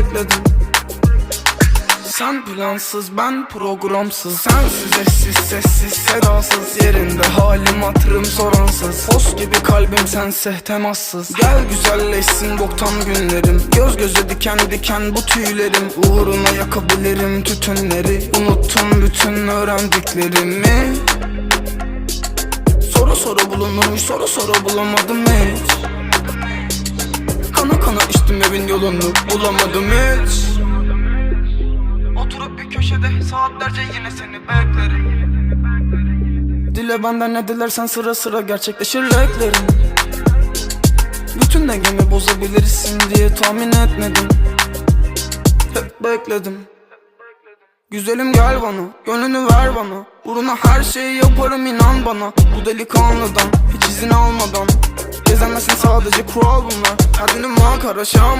bekledim. Sen plansız ben programsız. Sensiz eşsiz sessiz sedasız. Yerinde halim hatırım soransız. Post gibi kalbim sense temassız. Gel güzelleşsin boktan günlerim. Göz göze diken diken bu tüylerim. Uğruna yakabilirim tütünleri. Unuttum bütün öğrendiklerimi. Soru soru bulunurmuş soru soru bulamadım hiç yolunu bulamadım hiç. Oturup bir köşede saatlerce yine seni beklerim. Dile benden ne dilersen sıra sıra gerçekleşir reklerim Bütün dengemi bozabilirsin diye tahmin etmedim. Hep bekledim. Güzelim gel bana, gönlünü ver bana. Uğruna her şeyi yaparım inan bana. Bu delikanlıdan, hiç izin almadan. Gezemezsin sadece kural bunlar. Her günüm makara şam